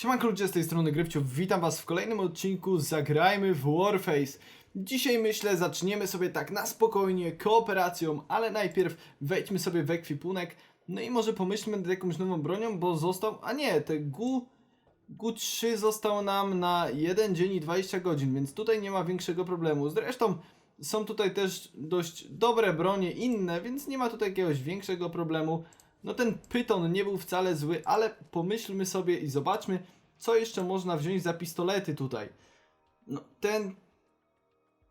Siemanko ludzie, z tej strony Grypciu, witam was w kolejnym odcinku Zagrajmy w Warface. Dzisiaj myślę zaczniemy sobie tak na spokojnie, kooperacją, ale najpierw wejdźmy sobie w ekwipunek, no i może pomyślmy nad jakąś nową bronią, bo został, a nie, te GU, GU3 został nam na 1 dzień i 20 godzin, więc tutaj nie ma większego problemu. Zresztą są tutaj też dość dobre bronie inne, więc nie ma tutaj jakiegoś większego problemu. No ten pyton nie był wcale zły, ale pomyślmy sobie i zobaczmy, co jeszcze można wziąć za pistolety tutaj. No ten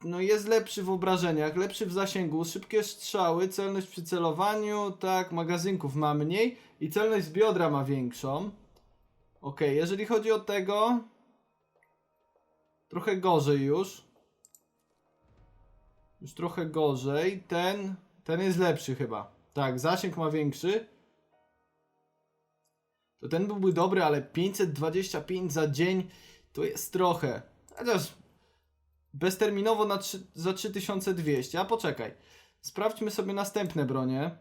no jest lepszy w obrażeniach, lepszy w zasięgu, szybkie strzały, celność przy celowaniu, tak, magazynków ma mniej i celność z biodra ma większą. Ok, jeżeli chodzi o tego, trochę gorzej już. Już trochę gorzej. Ten, ten jest lepszy chyba. Tak, zasięg ma większy. To ten byłby dobry, ale 525 za dzień to jest trochę. Chociaż bezterminowo na 3, za 3200. A poczekaj. Sprawdźmy sobie następne bronie.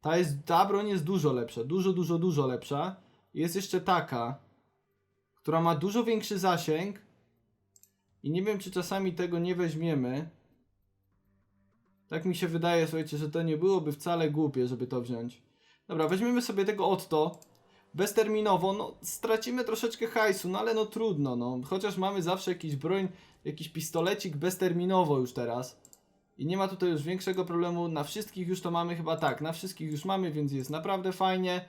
Ta, jest, ta broń jest dużo lepsza. Dużo, dużo, dużo lepsza. Jest jeszcze taka, która ma dużo większy zasięg. I nie wiem, czy czasami tego nie weźmiemy. Tak mi się wydaje, słuchajcie, że to nie byłoby wcale głupie, żeby to wziąć. Dobra, weźmiemy sobie tego Otto. Bezterminowo, no stracimy troszeczkę hajsu, no ale no trudno, no. Chociaż mamy zawsze jakiś broń, jakiś pistolecik bezterminowo już teraz. I nie ma tutaj już większego problemu. Na wszystkich już to mamy chyba tak. Na wszystkich już mamy, więc jest naprawdę fajnie.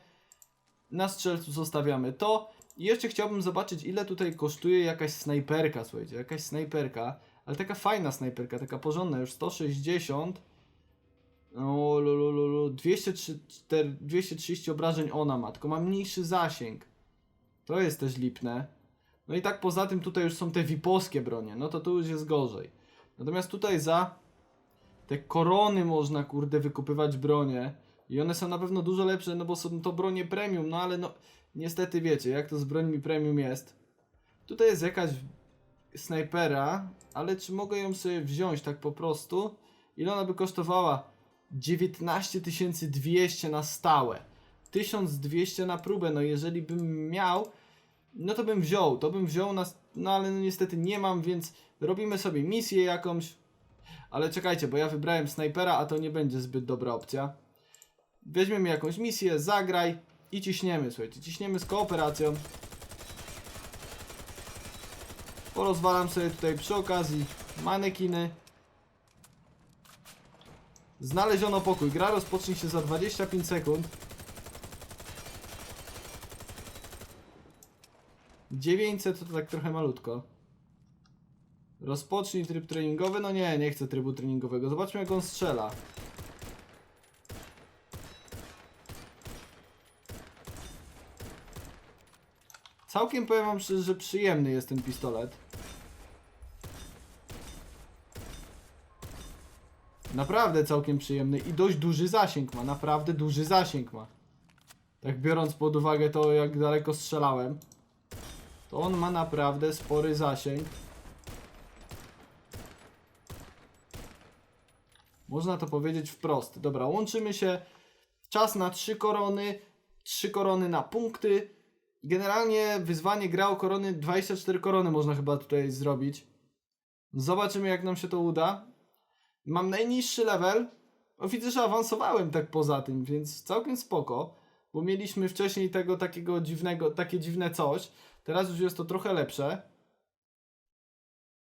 Na strzelcu zostawiamy to. I jeszcze chciałbym zobaczyć, ile tutaj kosztuje jakaś snajperka, słuchajcie. Jakaś snajperka. Ale taka fajna snajperka, taka porządna, już 160. O, lulululu, 203, 4, 230 obrażeń ona ma, tylko ma mniejszy zasięg. To jest też lipne. No i tak poza tym tutaj już są te wiposkie bronie, no to tu już jest gorzej. Natomiast tutaj za te korony można kurde wykupywać bronie. I one są na pewno dużo lepsze, no bo są to bronie premium, no ale no niestety wiecie, jak to z brońmi premium jest. Tutaj jest jakaś snajpera, ale czy mogę ją sobie wziąć tak po prostu? Ile ona by kosztowała? 19 200 na stałe. 1200 na próbę, no jeżeli bym miał, no to bym wziął, to bym wziął, na, no ale no niestety nie mam, więc robimy sobie misję jakąś. Ale czekajcie, bo ja wybrałem snajpera, a to nie będzie zbyt dobra opcja. Weźmiemy jakąś misję, zagraj i ciśniemy, słuchajcie, ciśniemy z kooperacją. Porozwalam sobie tutaj przy okazji manekiny. Znaleziono pokój. Gra rozpocznie się za 25 sekund. 900 to tak trochę malutko. Rozpocznij tryb treningowy. No nie, nie chcę trybu treningowego. Zobaczmy jak on strzela. Całkiem powiem wam szczerze, że przyjemny jest ten pistolet. Naprawdę całkiem przyjemny i dość duży zasięg ma, naprawdę duży zasięg ma. Tak biorąc pod uwagę to jak daleko strzelałem, to on ma naprawdę spory zasięg. Można to powiedzieć wprost. Dobra, łączymy się. Czas na trzy korony, trzy korony na punkty. Generalnie wyzwanie gra o korony, 24 korony można chyba tutaj zrobić. Zobaczymy jak nam się to uda. Mam najniższy level. O, widzę, że awansowałem tak poza tym, więc całkiem spoko. Bo mieliśmy wcześniej tego takiego dziwnego, takie dziwne coś. Teraz już jest to trochę lepsze.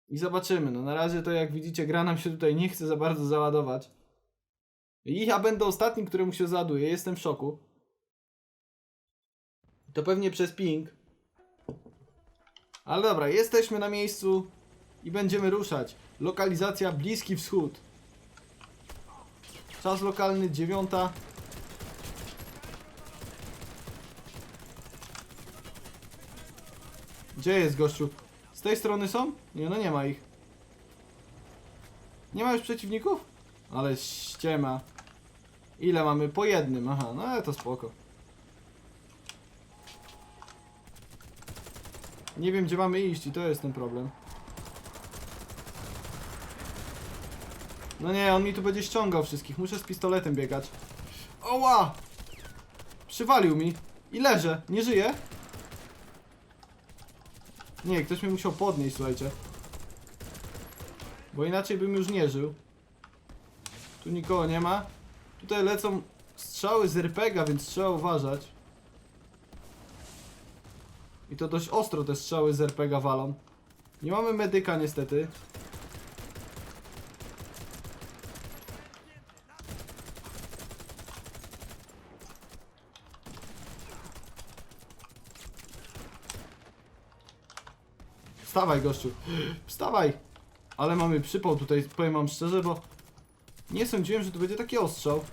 I zobaczymy. No na razie to jak widzicie, gra nam się tutaj nie chce za bardzo załadować. I ja będę ostatnim, któremu się załaduje. Jestem w szoku. To pewnie przez ping. Ale dobra, jesteśmy na miejscu i będziemy ruszać. Lokalizacja Bliski Wschód. Czas lokalny dziewiąta. Gdzie jest gościu? Z tej strony są? Nie, no nie ma ich. Nie ma już przeciwników? Ale ściema. Ile mamy? Po jednym. Aha, no ale to spoko. Nie wiem gdzie mamy iść i to jest ten problem. No nie, on mi tu będzie ściągał wszystkich. Muszę z pistoletem biegać. Oła! Przywalił mi. I leżę. Nie żyję. Nie, ktoś mnie musiał podnieść, słuchajcie. Bo inaczej bym już nie żył. Tu nikogo nie ma. Tutaj lecą strzały z RPGa, więc trzeba uważać. I to dość ostro te strzały z RPGa walą. Nie mamy medyka niestety. Wstawaj gościu, wstawaj! Ale mamy przypał tutaj, powiem wam szczerze, bo nie sądziłem, że to będzie taki ostrzał.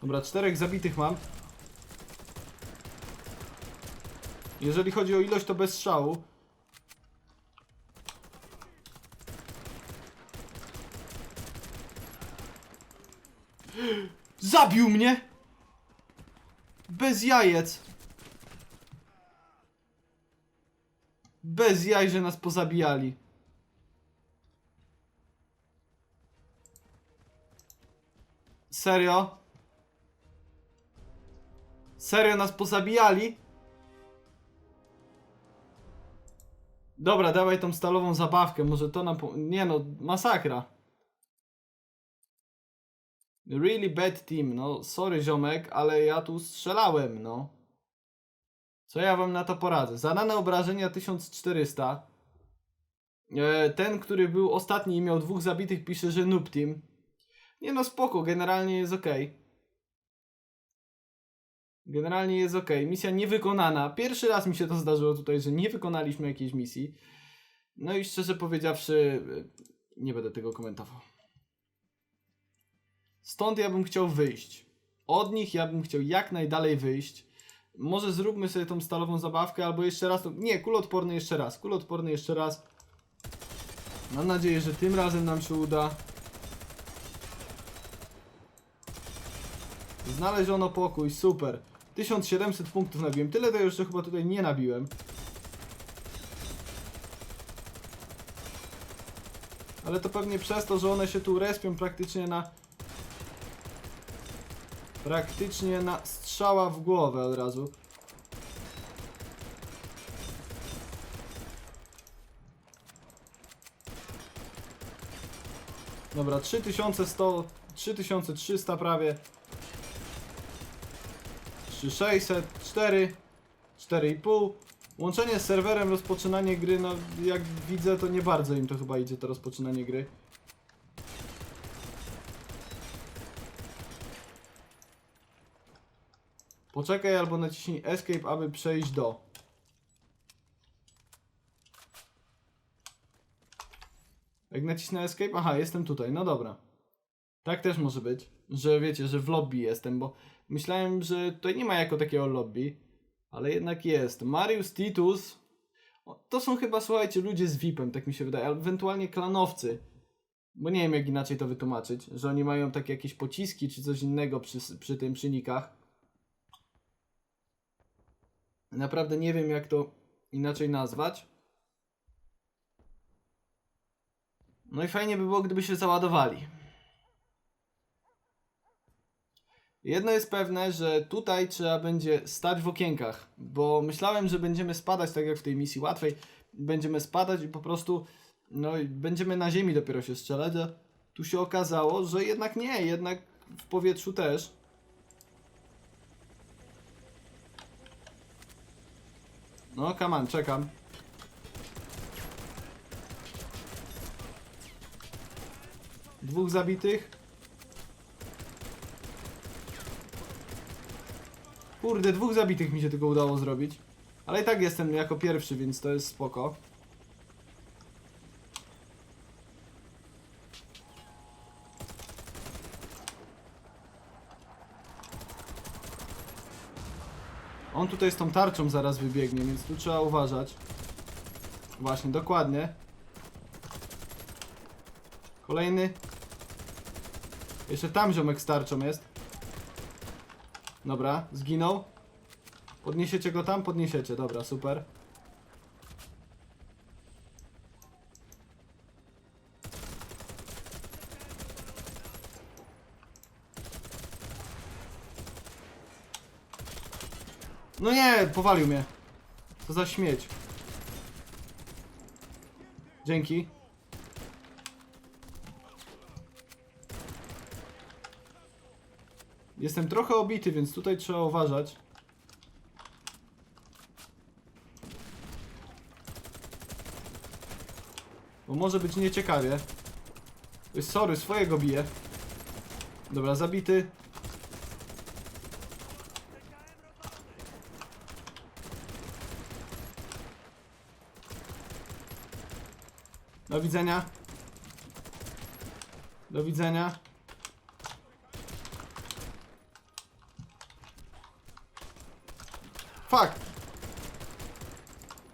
Dobra, czterech zabitych mam. Jeżeli chodzi o ilość, to bez strzału. Zabił mnie! Bez jajec! Bez jaj, że nas pozabijali. Serio? Serio nas pozabijali? Dobra, dawaj tą stalową zabawkę, może to nam... Po... Nie no, masakra. Really bad team, no sorry ziomek, ale ja tu strzelałem, no. Co ja wam na to poradzę? Zadane obrażenia 1400. E, ten, który był ostatni i miał dwóch zabitych, pisze, że noob team. Nie no, spoko, generalnie jest ok. Generalnie jest ok. Misja niewykonana. Pierwszy raz mi się to zdarzyło tutaj, że nie wykonaliśmy jakiejś misji. No i szczerze powiedziawszy, e, nie będę tego komentował. Stąd ja bym chciał wyjść. Od nich ja bym chciał jak najdalej wyjść. Może zróbmy sobie tą stalową zabawkę, albo jeszcze raz. Nie, kulotporny jeszcze raz. Kulotporny jeszcze raz. Mam nadzieję, że tym razem nam się uda. Znaleziono pokój, super. 1700 punktów nabiłem. Tyle to jeszcze chyba tutaj nie nabiłem. Ale to pewnie przez to, że one się tu respią praktycznie na... Praktycznie na strzała w głowę od razu. Dobra, 3100, 3300 prawie. 3600, 4, 4,5. Łączenie z serwerem, rozpoczynanie gry, no jak widzę to nie bardzo im to chyba idzie to rozpoczynanie gry. Poczekaj albo naciśnij escape, aby przejść do. Jak nacisnę escape? Aha, jestem tutaj, no dobra. Tak też może być, że wiecie, że w lobby jestem, bo myślałem, że tutaj nie ma jako takiego lobby, ale jednak jest. Marius Titus, to są chyba, słuchajcie, ludzie z VIP-em, tak mi się wydaje, albo ewentualnie klanowcy. Bo nie wiem, jak inaczej to wytłumaczyć, że oni mają takie jakieś pociski czy coś innego przy, przy tym, przy nikach. Naprawdę nie wiem, jak to inaczej nazwać. No i fajnie by było, gdyby się załadowali. Jedno jest pewne, że tutaj trzeba będzie stać w okienkach, bo myślałem, że będziemy spadać tak jak w tej misji łatwej. Będziemy spadać i po prostu no będziemy na ziemi dopiero się strzelać, a tu się okazało, że jednak nie, jednak w powietrzu też. No, on, czekam. Dwóch zabitych. Kurde, dwóch zabitych mi się tylko udało zrobić. Ale i tak jestem jako pierwszy, więc to jest spoko. On tutaj z tą tarczą zaraz wybiegnie, więc tu trzeba uważać. Właśnie, dokładnie. Kolejny. Jeszcze tam ziomek z tarczą jest. Dobra, zginął. Podniesiecie go tam? Podniesiecie, dobra, super. No nie, powalił mnie. To za śmieć. Dzięki. Jestem trochę obity, więc tutaj trzeba uważać. Bo może być nieciekawie. Sorry, swojego biję. Dobra, zabity. Do widzenia. Do widzenia. Fuck!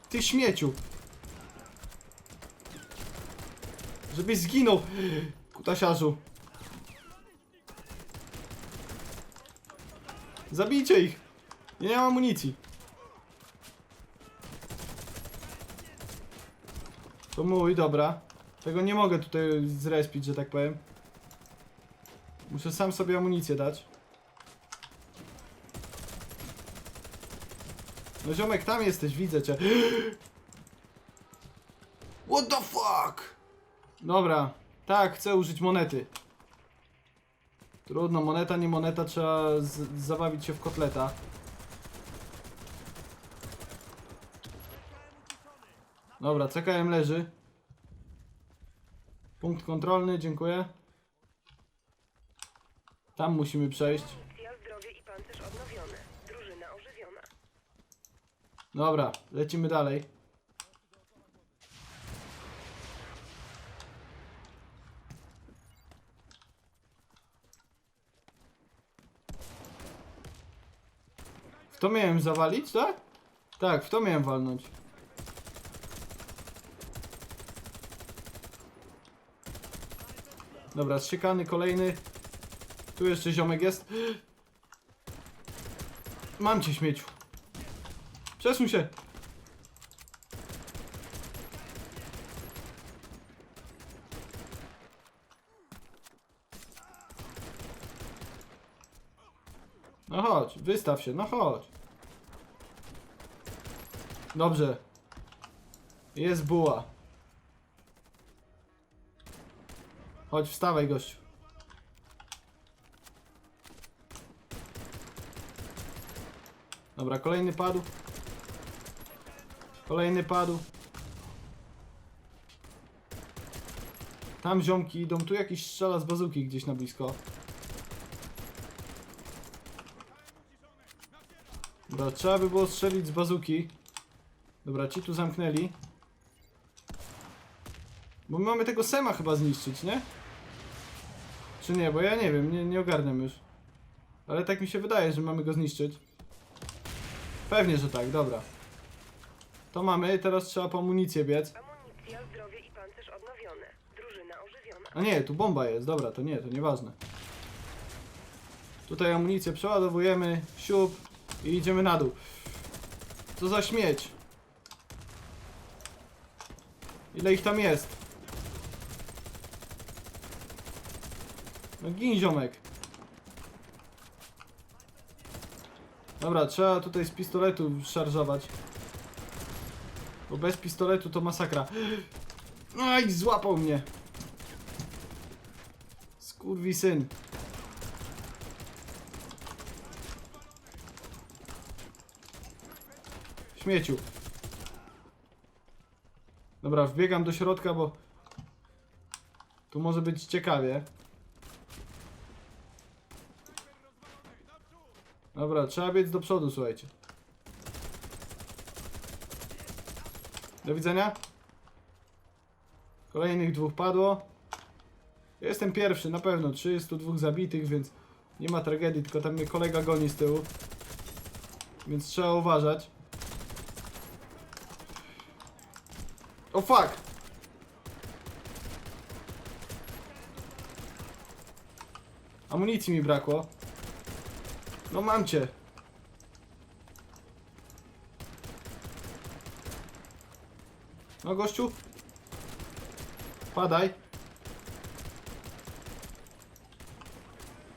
Ty śmieciu! Żebyś zginął, kutasiarzu. Zabijcie ich! Ja nie mam amunicji. To mój, dobra. Tego nie mogę tutaj zrespić, że tak powiem. Muszę sam sobie amunicję dać. No ziomek, tam jesteś, widzę cię. What the fuck? Dobra, tak, chcę użyć monety. Trudno, moneta, nie moneta, trzeba zabawić się w kotleta. Dobra, CKM leży. Punkt kontrolny, dziękuję. Tam musimy przejść. Zdrowie i pancerz odnowione. Drużyna ożywiona. Dobra, lecimy dalej. W to miałem zawalić, tak? Tak, w to miałem walnąć. Dobra, strzykany kolejny. Tu jeszcze ziomek jest. Mam cię śmieciu. Przesuń się. No chodź, wystaw się, no chodź. Dobrze. Jest buła. Chodź, wstawaj gościu. Dobra, kolejny padł. Kolejny padł. Tam ziomki idą, tu jakiś strzela z bazuki gdzieś na blisko. Dobra, trzeba by było strzelić z bazuki. Dobra, ci tu zamknęli. Bo my mamy tego Sema chyba zniszczyć, nie? Czy nie, bo ja nie wiem, nie, nie ogarniam już. Ale tak mi się wydaje, że mamy go zniszczyć. Pewnie, że tak, dobra. To mamy, teraz trzeba po amunicję biec. Amunicja, zdrowie i pancerz odnowione. Drużyna ożywiona. A nie, tu bomba jest, dobra, to nie, to nieważne. Tutaj amunicję przeładowujemy, siup i idziemy na dół. Co za śmieć? Ile ich tam jest? No gin ziomek. Dobra, trzeba tutaj z pistoletu szarżować. Bo bez pistoletu to masakra. Aj, złapał mnie. Skurwi syn. Śmieciu. Dobra, wbiegam do środka, bo tu może być ciekawie. Dobra, trzeba biec do przodu, słuchajcie. Do widzenia. Kolejnych dwóch padło. Jestem pierwszy, na pewno. 32 zabitych, więc nie ma tragedii, tylko tam mnie kolega goni z tyłu. Więc trzeba uważać. O fuck! Amunicji mi brakło. No mam cię. No gościu. Padaj.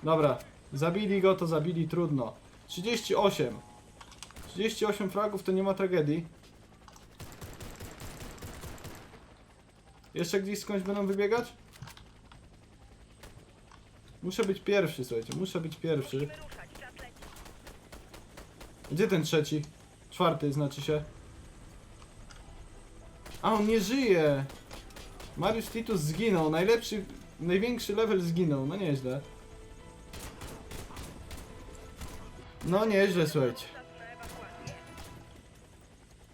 Dobra, zabili go, to zabili trudno. 38. 38 fragów to nie ma tragedii. Jeszcze gdzieś skądś będą wybiegać? Muszę być pierwszy, słuchajcie, muszę być pierwszy. Musimy ruszać, czas leci. Gdzie ten trzeci? Czwarty znaczy się. A on nie żyje! Mariusz Titus zginął. Najlepszy, największy level zginął. No nieźle. No nieźle, słuchajcie.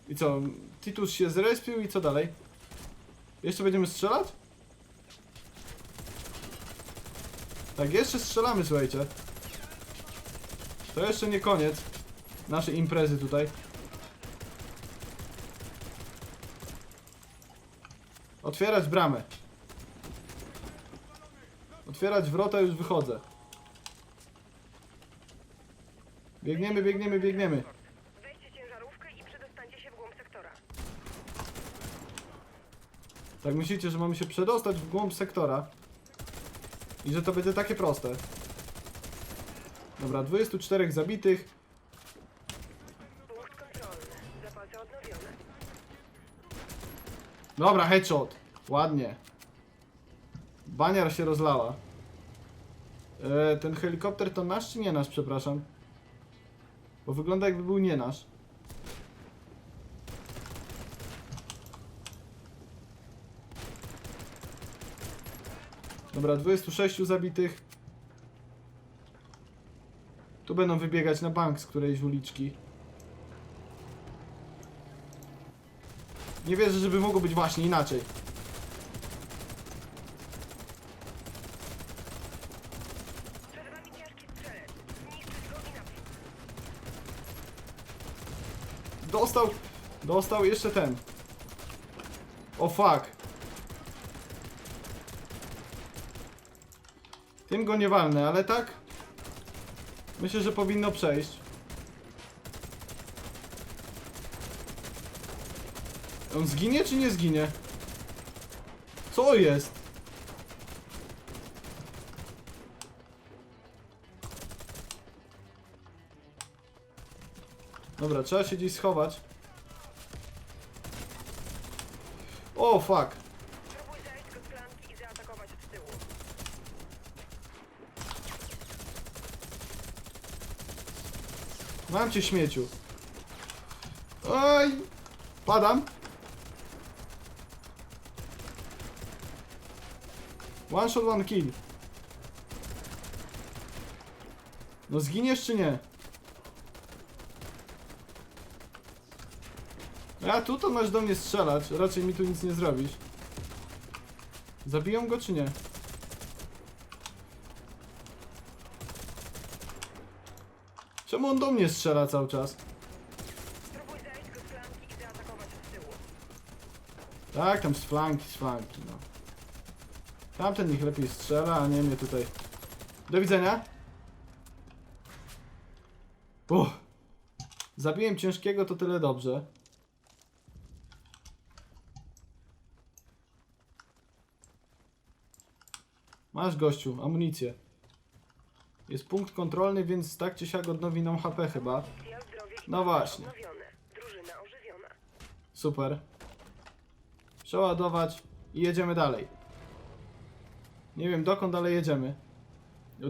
I co? Titus się zrespił i co dalej? Jeszcze będziemy strzelać? Tak, jeszcze strzelamy, słuchajcie. To jeszcze nie koniec naszej imprezy tutaj. Otwierać bramę. Otwierać wrota, już wychodzę. Biegniemy, biegniemy, biegniemy. Weźcie ciężarówkę i przedostańcie się w głąb sektora. Tak myślicie, że mamy się przedostać w głąb sektora i że to będzie takie proste. Dobra, 24 zabitych. Dobra, headshot. Ładnie. Baniar się rozlała. E, ten helikopter to nasz czy nie nasz, przepraszam? Bo wygląda jakby był nie nasz. Dobra, 26 zabitych. Tu będą wybiegać na bank z którejś uliczki. Nie wierzę, żeby mogło być właśnie inaczej. Dostał, dostał jeszcze ten. O fuck. Tym go nie walnę, ale tak? Myślę, że powinno przejść. On zginie czy nie zginie? Co jest? Dobra, trzeba się gdzieś schować. O, fuck. Spróbuj zajść go z flanki i zaatakować od tyłu. Mam cię śmieciu. Oj! Padam. One shot, one kill. No zginiesz czy nie? A tu to masz do mnie strzelać. Raczej mi tu nic nie zrobisz. Zabiją go czy nie? Czemu on do mnie strzela cały czas? Tak, tam z flanki, z flanki, no. Tamten niech lepiej strzela, a nie mnie tutaj. Do widzenia. Zabiłem ciężkiego, to tyle dobrze. Masz gościu, amunicję. Jest punkt kontrolny, więc tak czy siak odnowi nam HP chyba. No właśnie. Super. Przeładować i jedziemy dalej. Nie wiem dokąd, ale jedziemy.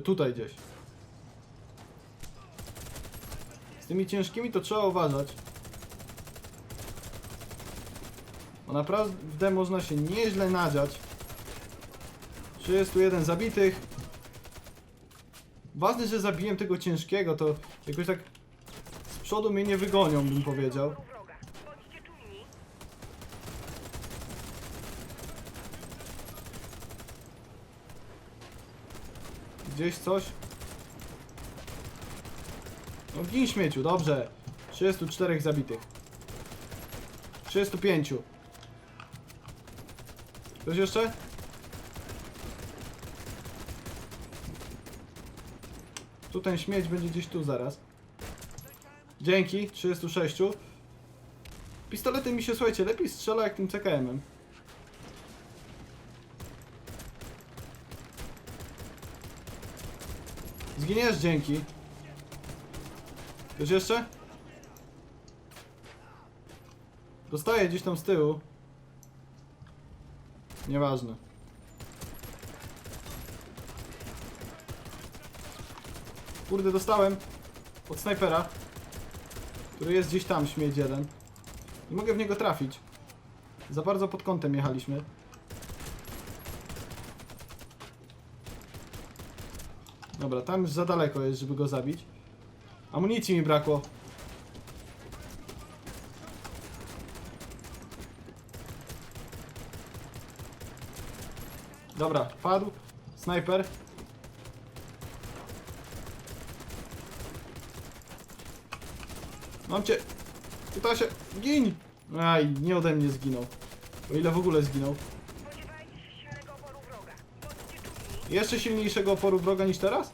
Tutaj gdzieś. Z tymi ciężkimi to trzeba uważać. Bo naprawdę można się nieźle nadziać. 31 zabitych. Ważne, że zabiłem tego ciężkiego, to jakoś tak z przodu mnie nie wygonią, bym powiedział. Oporu wroga. Bądźcie czujni. Gdzieś coś? No gin śmieciu, dobrze. 34 zabitych. 35. Ktoś jeszcze? Tu ten śmieć będzie gdzieś tu zaraz. Dzięki, 36. Pistoletem mi się, słuchajcie, lepiej strzela jak tym CKM-em. Zginiesz, dzięki. Ktoś jeszcze? Dostaję gdzieś tam z tyłu. Nieważne. Kurde, dostałem od snajpera, który jest gdzieś tam, śmieć jeden. Nie mogę w niego trafić. Za bardzo pod kątem jechaliśmy. Dobra, tam już za daleko jest, żeby go zabić. Amunicji mi brakło. Dobra, padł. Snajper. Mam cię. Pyta się. Gin! Aj, nie ode mnie zginął. O ile w ogóle zginął. Spodziewajcie się silnego oporu wroga. Bądźcie czujni. Jeszcze silniejszego oporu wroga niż teraz?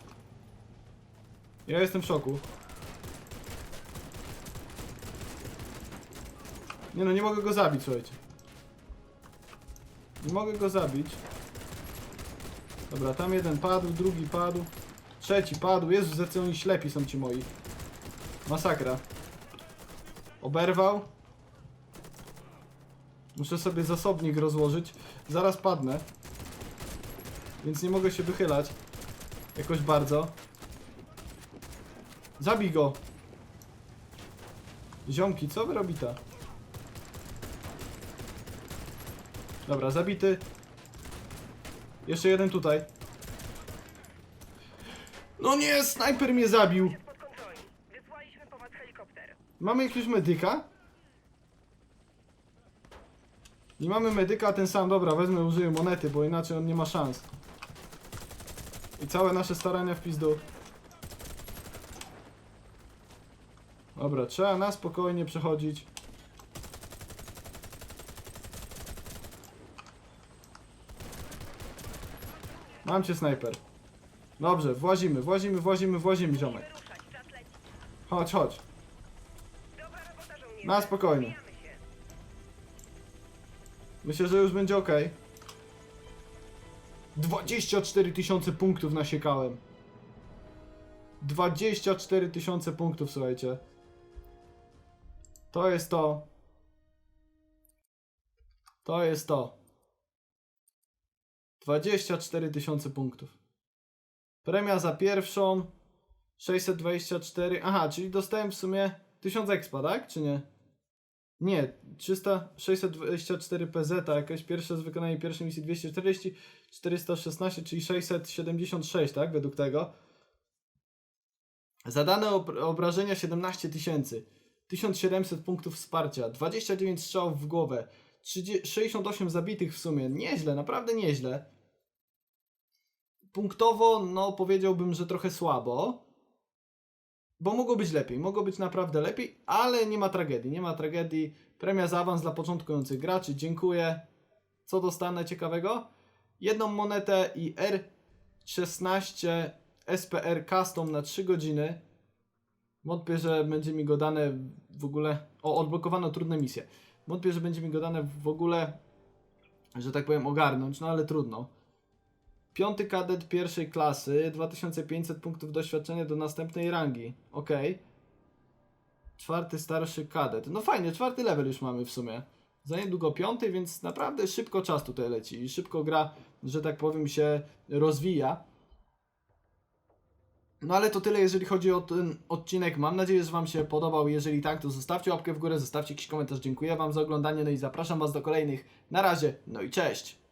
Ja jestem w szoku. Nie no, nie mogę go zabić, słuchajcie. Nie mogę go zabić. Dobra, tam jeden padł, drugi padł. Trzeci padł. Jezu, jacy oni ślepi są ci moi. Masakra. Oberwał. Muszę sobie zasobnik rozłożyć. Zaraz padnę. Więc nie mogę się wychylać. Jakoś bardzo. Zabij go! Ziomki, co wy? Dobra, zabity. Jeszcze jeden tutaj. No nie, snajper mnie zabił! Jest pod kontroli. Wysłaliśmy po was helikopter. Mamy jakiegoś medyka? Nie mamy medyka, a ten sam, dobra, wezmę, użyję monety, bo inaczej on nie ma szans. I całe nasze starania w pizdu. Dobra, trzeba na spokojnie przechodzić. Mam cię snajper. Dobrze, włazimy, włazimy, włazimy, włazimy, ziomek. Chodź, chodź. Na spokojnie. Myślę, że już będzie ok. 24 tysiące punktów nasiekałem. 24 tysiące punktów, słuchajcie. To jest to. To jest to. 24 tysiące punktów. Premia za pierwszą 624. Aha, czyli dostałem w sumie 1000 expa, tak? Czy nie? Nie, 300, 624 PZ, jakaś pierwsza z wykonania pierwszej misji 240, 416, czyli 676, tak? Według tego. Zadane ob obrażenia 17 tysięcy, 1700 punktów wsparcia, 29 strzałów w głowę, 30, 68 zabitych w sumie. Nieźle, naprawdę nieźle. Punktowo, no powiedziałbym, że trochę słabo. Bo mogło być lepiej, mogło być naprawdę lepiej, ale nie ma tragedii, nie ma tragedii. Premia za awans dla początkujących graczy, dziękuję. Co dostanę ciekawego? Jedną monetę i R16 SPR Custom na 3 godziny. Wątpię, że będzie mi go dane w ogóle. O, odblokowano trudne misje. Wątpię, że będzie mi go dane w ogóle, że tak powiem, ogarnąć, no ale trudno. Piąty kadet pierwszej klasy, 2500 punktów doświadczenia do następnej rangi. Ok. Czwarty starszy kadet. No fajnie, czwarty level już mamy w sumie. Za niedługo piąty, więc naprawdę szybko czas tutaj leci i szybko gra, że tak powiem, się rozwija. No ale to tyle, jeżeli chodzi o ten odcinek. Mam nadzieję, że Wam się podobał. Jeżeli tak, to zostawcie łapkę w górę, zostawcie jakiś komentarz. Dziękuję Wam za oglądanie, no i zapraszam Was do kolejnych. Na razie, no i cześć!